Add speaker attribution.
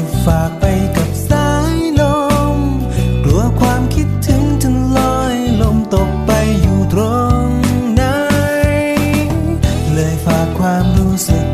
Speaker 1: จะฝากไปกับสายลม กลัวความคิดถึงจะลอยลมตกไปอยู่ตรงไหน เลยฝากความรู้สึก